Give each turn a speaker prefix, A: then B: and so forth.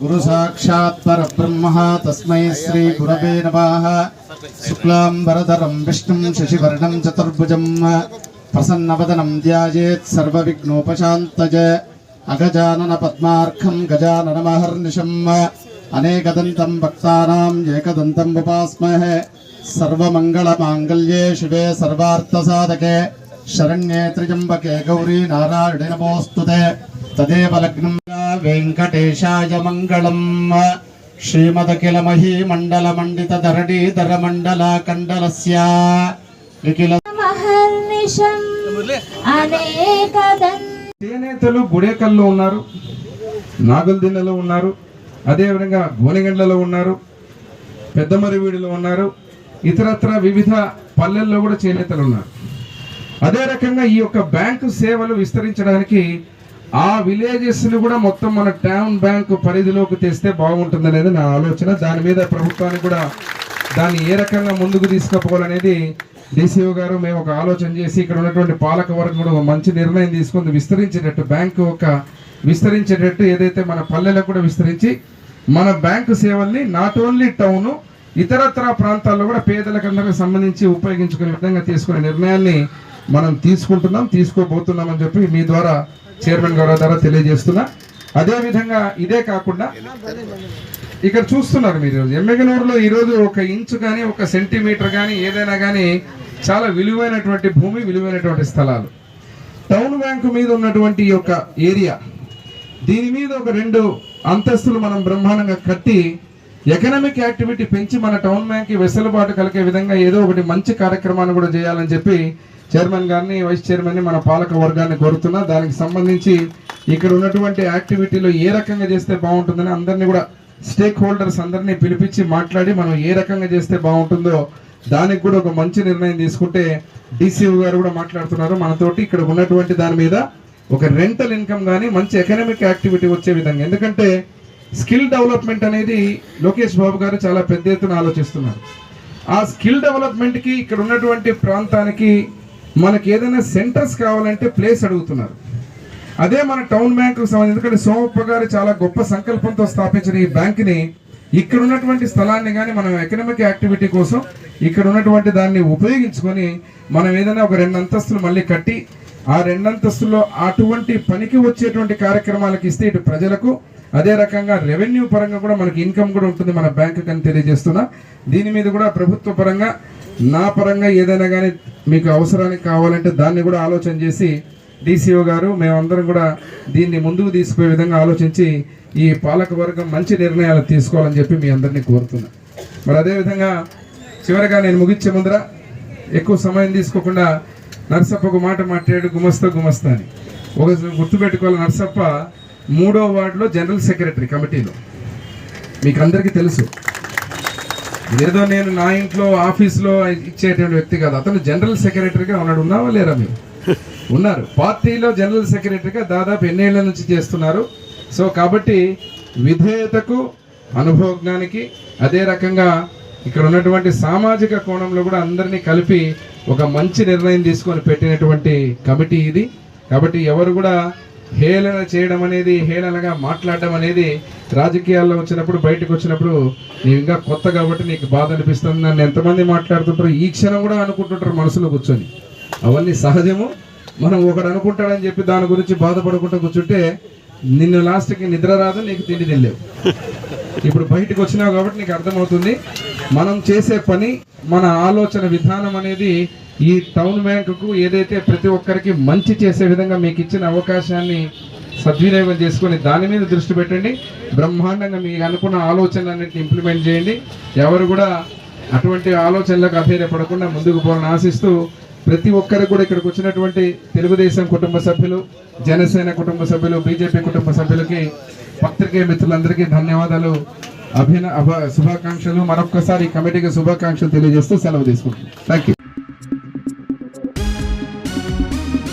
A: गुरु साक्षात् परब्रह्म तस्मै श्री गुरवे नमः। शुक्लाम्बरधरं विष्णुं शशिवर्णं चतुर्भुजं प्रसन्नवदनं ध्यायेत् सर्वविघ्नोपशान्तज अगजाननपद्मार्घं गजाननमहर्निशम् अनेकदन्तं भक्तानाम् एकदन्तं उपास्महे। सर्वमङ्गलमाङ्गल्ये शिवे सर्वार्थसाधके। शरण्ये त्रिजंबके गौरी नारायणे नमोस्तुते తదేవ లగ్నం వెంకటేశాయ మంగళం శ్రీమదఖిల మహీమండల మండిత ధరణీధర మండల కండలస్య నిఖిల
B: చేనేతలు గుడేకల్లో ఉన్నారు నాగులదిన్నెలో ఉన్నారు అదేవిధంగా గోనెగండ్లలో ఉన్నారు పెద్దమరివీడిలో ఉన్నారు ఇతరత్ర వివిధ పల్లెల్లో కూడా చేనేతలు ఉన్నారు. అదే రకంగా ఈ యొక్క బ్యాంకు సేవలు విస్తరించడానికి ఆ విలేజెస్ని కూడా మొత్తం మన టౌన్ బ్యాంకు పరిధిలోకి తెస్తే బాగుంటుంది అనేది నా ఆలోచన. దాని మీద ప్రభుత్వానికి కూడా దాన్ని ఏ రకంగా ముందుకు తీసుకుపోవాలనేది డీసీఓ గారు మేము ఒక ఆలోచన చేసి ఇక్కడ ఉన్నటువంటి పాలక వర్గం కూడా ఒక మంచి నిర్ణయం తీసుకుంది. విస్తరించేటట్టు బ్యాంకు ఒక విస్తరించేటట్టు ఏదైతే మన పల్లెలకు కూడా విస్తరించి మన బ్యాంకు సేవల్ని నాట్ ఓన్లీ టౌన్ ఇతరత్ర ప్రాంతాల్లో కూడా పేదలకందరికి సంబంధించి ఉపయోగించుకునే విధంగా తీసుకునే నిర్ణయాన్ని మనం తీసుకుంటున్నాం తీసుకోబోతున్నాం అని చెప్పి మీ ద్వారా చైర్మన్ గారి ద్వారా తెలియజేస్తున్నా. అదేవిధంగా ఇదే కాకుండా ఇక్కడ చూస్తున్నారు మీరు ఎమ్మెగనూరులో ఈరోజు ఒక ఇంచు కానీ ఒక సెంటీమీటర్ కానీ ఏదైనా కానీ చాలా విలువైనటువంటి భూమి విలువైనటువంటి స్థలాలు. టౌన్ బ్యాంకు మీద ఉన్నటువంటి ఈ యొక్క ఏరియా దీని మీద ఒక రెండు అంతస్తులు మనం బ్రహ్మాండంగా కట్టి ఎకనామిక్ యాక్టివిటీ పెంచి మన టౌన్ మ్యాన్కి వెసులుబాటు కలిగే విధంగా ఏదో ఒకటి మంచి కార్యక్రమాన్ని కూడా చేయాలని చెప్పి చైర్మన్ గారిని వైస్ చైర్మన్ని మన పాలక వర్గాన్ని కోరుతున్నా. దానికి సంబంధించి ఇక్కడ ఉన్నటువంటి యాక్టివిటీలో ఏ రకంగా చేస్తే బాగుంటుందని అందరినీ కూడా స్టేక్ హోల్డర్స్ అందరినీ పిలిపించి మాట్లాడి మనం ఏ రకంగా చేస్తే బాగుంటుందో దానికి కూడా ఒక మంచి నిర్ణయం తీసుకుంటే డీసీఓ గారు కూడా మాట్లాడుతున్నారు. మనతోటి ఇక్కడ ఉన్నటువంటి దాని మీద ఒక రెంటల్ ఇన్కమ్ కానీ మంచి ఎకనామిక్ యాక్టివిటీ వచ్చే విధంగా. ఎందుకంటే స్కిల్ డెవలప్మెంట్ అనేది లోకేష్ బాబు గారు చాలా పెద్ద ఎత్తున ఆలోచిస్తున్నారు. ఆ స్కిల్ డెవలప్మెంట్కి ఇక్కడ ఉన్నటువంటి ప్రాంతానికి మనకి ఏదైనా సెంటర్స్ కావాలంటే ప్లేస్ అడుగుతున్నారు. అదే మన టౌన్ బ్యాంకు సంబంధించి ఎందుకంటే సోమప్ప గారు చాలా గొప్ప సంకల్పంతో స్థాపించిన ఈ బ్యాంక్ని ఇక్కడ ఉన్నటువంటి స్థలాన్ని కానీ మనం ఎకనామిక్ యాక్టివిటీ కోసం ఇక్కడ ఉన్నటువంటి దాన్ని ఉపయోగించుకొని మనం ఏదైనా ఒక రెండు అంతస్తులు మళ్ళీ కట్టి ఆ రెండంతస్తుల్లో అటువంటి పనికి వచ్చేటువంటి కార్యక్రమాలకు ఇస్తే ఇటు ప్రజలకు అదే రకంగా రెవెన్యూ పరంగా కూడా మనకి ఇన్కమ్ కూడా ఉంటుంది మన బ్యాంకు అని తెలియజేస్తున్నా. దీని మీద కూడా ప్రభుత్వ పరంగా నా పరంగా ఏదైనా కానీ మీకు అవసరానికి కావాలంటే దాన్ని కూడా ఆలోచన చేసి డీసీఓ గారు మేమందరం కూడా దీన్ని ముందుకు తీసుకునే విధంగా ఆలోచించి ఈ పాలక వర్గం మంచి నిర్ణయాలు తీసుకోవాలని చెప్పి మీ అందరినీ కోరుతున్నా. మరి అదేవిధంగా చివరిగా నేను ముగించే ముందర ఎక్కువ సమయం తీసుకోకుండా నర్సప్ప ఒక మాట మాట్లాడు గుమస్తా గుమస్తా అని. ఒక గుర్తుపెట్టుకోవాలి నర్సప్ప మూడో వార్డులో జనరల్ సెక్రటరీ కమిటీలో. మీకు అందరికీ తెలుసు. ఏదో నేను నా ఇంట్లో ఆఫీస్లో ఇచ్చేటువంటి వ్యక్తి కాదు. అతను జనరల్ సెక్రటరీగా ఉన్నాడు. ఉన్నావా లేరా మీరు? ఉన్నారు. పార్టీలో జనరల్ సెక్రటరీగా దాదాపు ఎన్నేళ్ళ నుంచి చేస్తున్నారు. సో కాబట్టి విధేయతకు అనుభవజ్ఞానికి అదే రకంగా ఇక్కడ ఉన్నటువంటి సామాజిక కోణంలో కూడా అందరినీ కలిపి ఒక మంచి నిర్ణయం తీసుకొని పెట్టినటువంటి కమిటీ ఇది. కాబట్టి ఎవరు కూడా హేళన చేయడం అనేది హేళనగా మాట్లాడడం అనేది రాజకీయాల్లో వచ్చినప్పుడు బయటకు వచ్చినప్పుడు నీవు ఇంకా కొత్త కాబట్టి నీకు బాధ అనిపిస్తుంది. నన్ను ఎంతమంది మాట్లాడుతుంటారు ఈ క్షణం కూడా అనుకుంటుంటారు మనసులో కూర్చొని. అవన్నీ సహజము. మనం ఒకడు అనుకుంటాడని చెప్పి దాని గురించి బాధపడకుండా కూర్చుంటే నిన్ను లాస్ట్కి నిద్ర రాదు నీకు తిండి తినలేవు. ఇప్పుడు బయటకు వచ్చినావు కాబట్టి నీకు అర్థమవుతుంది. మనం చేసే పని మన ఆలోచన విధానం అనేది ఈ టౌన్ బ్యాంకుకు ఏదైతే ప్రతి ఒక్కరికి మంచి చేసే విధంగా మీకు ఇచ్చిన అవకాశాన్ని సద్వినియోగం చేసుకొని దాని మీద దృష్టి పెట్టండి. బ్రహ్మాండంగా మీకు అనుకున్న ఆలోచనలన్నింటినీ ఇంప్లిమెంట్ చేయండి. ఎవరు కూడా అటువంటి ఆలోచనలకు అధైర్యపడకుండా ముందుకు పోవాలని ఆశిస్తూ ప్రతి ఒక్కరికి కూడా ఇక్కడికి వచ్చినటువంటి తెలుగుదేశం కుటుంబ సభ్యులు జనసేన కుటుంబ సభ్యులు బీజేపీ కుటుంబ సభ్యులకి పత్రికే మిత్రులందరికీ ధన్యవాదాలు. అభిన శుభాకాంక్షలు. మరొక్కసారి కమిటీకి శుభాకాంక్షలు తెలియజేస్తూ సెలవు తీసుకుంటున్నాను థ్యాంక్ యూ